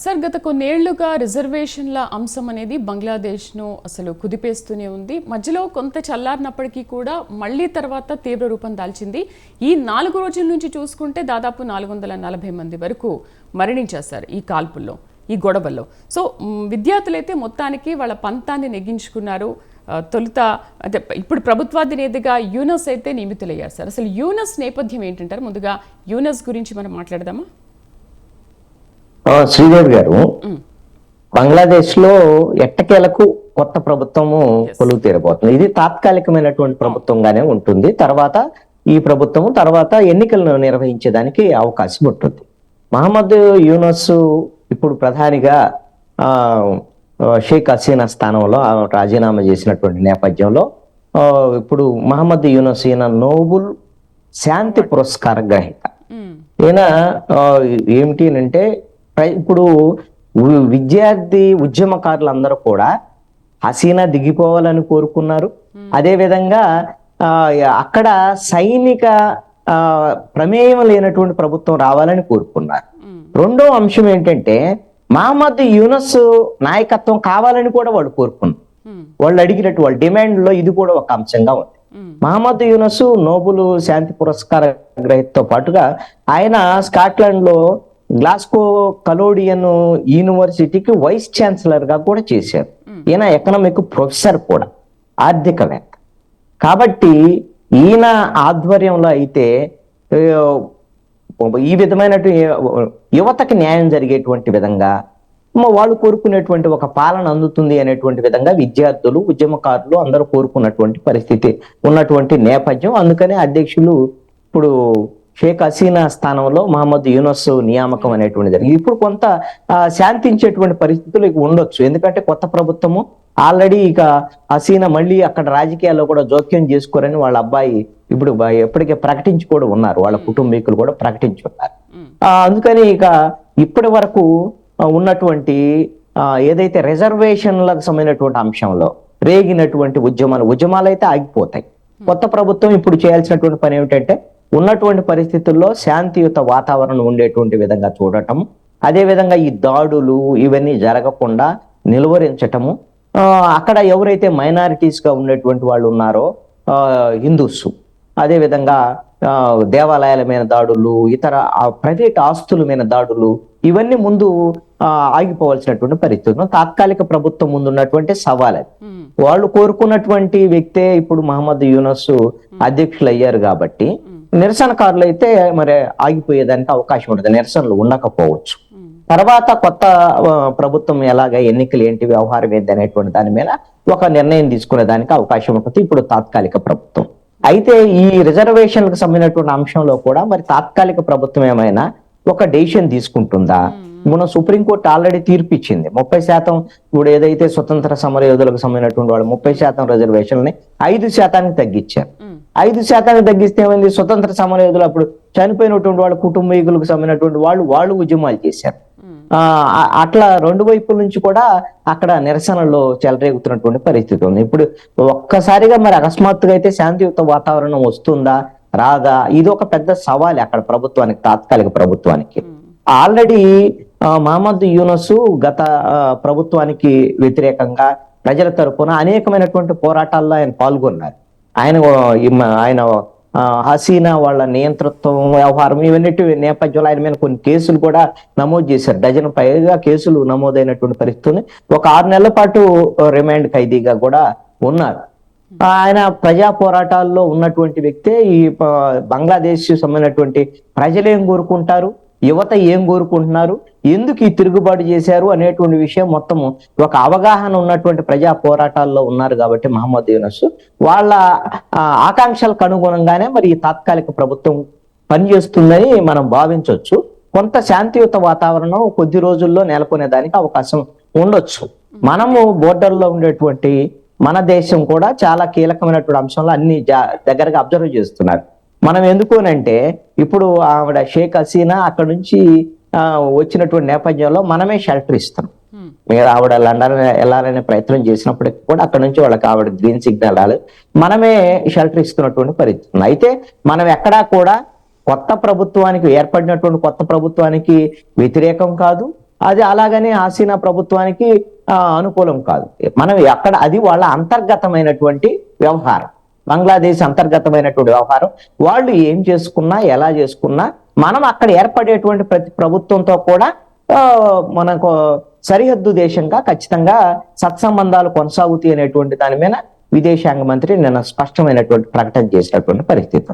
Sir గత కొన్నేళ్ళుగా రిజర్వేషన్ల అంశం అనేది బంగ్లాదేశ్ను అసలు కుదిపేస్తూనే ఉంది. మధ్యలో కొంత చల్లారినప్పటికీ కూడా మళ్ళీ తర్వాత తీవ్ర రూపం దాల్చింది. ఈ నాలుగు రోజుల నుంచి చూసుకుంటే దాదాపు నాలుగు వందల నలభై మంది వరకు మరణించారు సార్ ఈ కాల్పుల్లో ఈ గొడవల్లో. సో విద్యార్థులైతే మొత్తానికి వాళ్ళ పంతాన్ని నెగ్గించుకున్నారు. తొలుత అంటే ఇప్పుడు ప్రభుత్వాధినేతగా యూనస్ అయితే నియమితులయ్యారు సార్. అసలు యూనస్ నేపథ్యం ఏంటంటారు? ముందుగా యూనస్ గురించి మనం మాట్లాడదామా? శ్రీదేవి గారు బంగ్లాదేశ్లో ఎట్టకేలకు కొత్త ప్రభుత్వము కొలువు తీరబోతుంది. ఇది తాత్కాలికమైనటువంటి ప్రభుత్వంగానే ఉంటుంది. తర్వాత ఈ ప్రభుత్వము తర్వాత ఎన్నికలను నిర్వహించేదానికి అవకాశం ఉంటుంది. మహమ్మద్ యూనస్ ఇప్పుడు ప్రధానిగా షేక్ హసీనా స్థానంలో రాజీనామా చేసినటువంటి నేపథ్యంలో ఇప్పుడు మహమ్మద్ యూనస్ ఈయన నోబుల్ శాంతి పురస్కార గ్రహీత. ఈయన ఏమిటి అంటే ఇప్పుడు విద్యార్థి ఉద్యమకారులందరూ కూడా హసీనా దిగిపోవాలని కోరుకున్నారు. అదే విధంగా ఆ, అక్కడ సైనిక ఆ, ప్రమేయం లేనటువంటి ప్రభుత్వం రావాలని కోరుకున్నారు. రెండో అంశం ఏంటంటే మహమ్మద్ యూనస్ నాయకత్వం కావాలని కూడా వాళ్ళు కోరుకున్నారు. వాళ్ళు అడిగినట్టు వాళ్ళ డిమాండ్లో ఇది కూడా ఒక అంశంగా ఉంది. మహమ్మద్ యూనస్ నోబుల్ శాంతి పురస్కార గ్రహీతతో పాటుగా ఆయన స్కాట్లాండ్లో గ్లాస్కో కలోడియన్ యూనివర్సిటీకి వైస్ ఛాన్సలర్గా కూడా చేశారు. ఈయన ఎకనామిక్ ప్రొఫెసర్ కూడా ఆర్థికవేత్త. కాబట్టి ఈయన ఆధ్వర్యంలో అయితే ఈ విధమైన యువతకి న్యాయం జరిగేటువంటి విధంగా వాళ్ళు కోరుకునేటువంటి ఒక పాలన అందుతుంది అనేటువంటి విధంగా విద్యార్థులు ఉద్యమకారులు అందరూ కోరుకున్నటువంటి పరిస్థితి ఉన్నటువంటి నేపథ్యం. అందుకనే అధ్యక్షులు ఇప్పుడు షేక్ హసీనా స్థానంలో మహమ్మద్ యూనస్ నియామకం అనేటువంటి జరిగింది. ఇప్పుడు కొంత శాంతించేటువంటి పరిస్థితులు ఇక ఉండొచ్చు. ఎందుకంటే కొత్త ప్రభుత్వము ఆల్రెడీ ఇక హసీనా మళ్ళీ అక్కడ రాజకీయాల్లో కూడా జోక్యం చేసుకోరని వాళ్ళ అబ్బాయి ఇప్పుడు ఎప్పటికే ప్రకటించి కూడా ఉన్నారు. వాళ్ళ కుటుంబీకులు కూడా ప్రకటించి ఉన్నారు అందుకని ఇక ఇప్పటి వరకు ఉన్నటువంటి ఏదైతే రిజర్వేషన్లకు సంబంధించినటువంటి అంశంలో రేగినటువంటి ఉద్యమాలు ఉద్యమాలు అయితే ఆగిపోతాయి. కొత్త ప్రభుత్వం ఇప్పుడు చేయాల్సినటువంటి పని ఏమిటంటే ఉన్నటువంటి పరిస్థితుల్లో శాంతియుత వాతావరణం ఉండేటువంటి విధంగా చూడటం అదే విధంగా ఈ దాడులు ఇవన్నీ జరగకుండా నిలువరించటము. అక్కడ ఎవరైతే మైనారిటీస్గా ఉండేటువంటి వాళ్ళు ఉన్నారో హిందూస్ అదే విధంగా ఆ, దేవాలయాల మీద దాడులు ఇతర ప్రైవేట్ ఆస్తుల మీద దాడులు ఇవన్నీ ముందు ఆగిపోవాల్సినటువంటి పరిస్థితులు తాత్కాలిక ప్రభుత్వం ముందు ఉన్నటువంటి సవాల్. అది వాళ్ళు కోరుకున్నటువంటి వ్యక్తే ఇప్పుడు మహమ్మద్ యూనస్ అధ్యక్షులు అయ్యారు కాబట్టి నిరసనకారులు అయితే మరి ఆగిపోయేదానికి అవకాశం ఉంటుంది నిరసనలు ఉండకపోవచ్చు. తర్వాత కొత్త ప్రభుత్వం ఎలాగ ఎన్నికలు ఏంటి వ్యవహారం ఏంటి అనేటువంటి దాని మీద ఒక నిర్ణయం తీసుకునే దానికి అవకాశం ఉంటుంది. ఇప్పుడు తాత్కాలిక ప్రభుత్వం. అయితే ఈ రిజర్వేషన్లకు సంబంధించినటువంటి అంశంలో కూడా మరి తాత్కాలిక ప్రభుత్వం ఏమైనా ఒక డెసిషన్ తీసుకుంటుందా? మన సుప్రీంకోర్టు ఆల్రెడీ తీర్పు ఇచ్చింది ముప్పై శాతం ఇప్పుడు ఏదైతే స్వతంత్ర సమర యోధులకు సంబంధించినటువంటి వాళ్ళు ముప్పై శాతం రిజర్వేషన్ని ఐదు శాతానికి తగ్గించారు. మ్, ఐదు శాతానికి తగ్గిస్తే ఏమైంది? స్వతంత్ర సమర యోధులు అప్పుడు చనిపోయినటువంటి వాళ్ళ కుటుంబీకులకు సంబంధించినటువంటి వాళ్ళు వాళ్ళు ఉద్యమాలు చేశారు. ఆ అట్లా రెండు వైపుల నుంచి కూడా అక్కడ నిరసనలో చెలరేగుతున్నటువంటి పరిస్థితి ఉంది. ఇప్పుడు ఒక్కసారిగా మరి అకస్మాత్తుగా అయితే శాంతియుత వాతావరణం వస్తుందా? రాదా? ఇది ఒక పెద్ద సవాల్ అక్కడ ప్రభుత్వానికి తాత్కాలిక ప్రభుత్వానికి. ఆల్రెడీ మహమ్మద్ యూనస్ గత ప్రభుత్వానికి వ్యతిరేకంగా ప్రజల తరపున అనేకమైనటువంటి పోరాటాల్లో ఆయన పాల్గొన్నారు. ఆయన ఆయన హసీనా వాళ్ళ నియంతృత్వం వ్యవహారం ఇవన్నిటి నేపథ్యంలో ఆయన మీద కొన్ని కేసులు కూడా నమోదు చేశారు. డజన్ పైగా కేసులు నమోదైనటువంటి పరిస్థితి ఒక ఆరు నెలల పాటు రిమాండ్ ఖైదీగా కూడా ఉన్నారు. ఆయన ప్రజా పోరాటాల్లో ఉన్నటువంటి వ్యక్తే ఈ బంగ్లాదేశ్ సంబంధించినటువంటి ప్రజలేం కోరుకుంటారు? యువత ఏం కోరుకుంటున్నారు? ఎందుకు ఈ తిరుగుబాటు చేశారు? అనేటువంటి విషయం మొత్తం ఒక అవగాహన ఉన్నటువంటి ప్రజా పోరాటాల్లో ఉన్నారు కాబట్టి మహమ్మద్ యూనస్. వాళ్ళ ఆకాంక్షలకు అనుగుణంగానే మరి ఈ తాత్కాలిక ప్రభుత్వం పనిచేస్తుందని మనం భావించవచ్చు కొంత శాంతియుత వాతావరణం కొద్ది రోజుల్లో నెలకొనే దానికి అవకాశం ఉండొచ్చు. మనము బోర్డర్లో ఉండేటువంటి మన దేశం కూడా చాలా కీలకమైనటువంటి అంశంలో అన్ని జా- దగ్గరగా అబ్జర్వ్ చేస్తున్నారు. మనం ఎందుకోనంటే ఇప్పుడు ఆవిడ షేక్ హసీనా అక్కడ నుంచి వచ్చినటువంటి నేపథ్యంలో మనమే షెల్టర్ ఇస్తాం. మీరు ఆవిడ లండన్ వెళ్ళాలనే ప్రయత్నం చేసినప్పటికీ కూడా అక్కడ నుంచి వాళ్ళకి ఆవిడ గ్రీన్ సిగ్నల్ రాలేదు. మనమే షెల్టర్ ఇస్తున్నటువంటి పరిస్థితి. అయితే మనం ఎక్కడా కూడా కొత్త ప్రభుత్వానికి ఏర్పడినటువంటి కొత్త ప్రభుత్వానికి వ్యతిరేకం కాదు. అది అలాగని హసీనా ప్రభుత్వానికి అనుకూలం కాదు. మనం అక్కడ అది వాళ్ళ అంతర్గతమైనటువంటి వ్యవహారం. బంగ్లాదేశ్ అంతర్గతమైనటువంటి వ్యవహారం. వాళ్ళు ఏం చేసుకున్నా ఎలా చేసుకున్నా మనం అక్కడ ఏర్పడేటువంటి ప్రతి ప్రభుత్వంతో కూడా మనకు సరిహద్దు దేశంగా ఖచ్చితంగా సత్సంబంధాలు కొనసాగుతాయి అనేటువంటి దాని మీద విదేశాంగ మంత్రి నిన్న స్పష్టమైనటువంటి ప్రకటన చేసినటువంటి పరిస్థితి.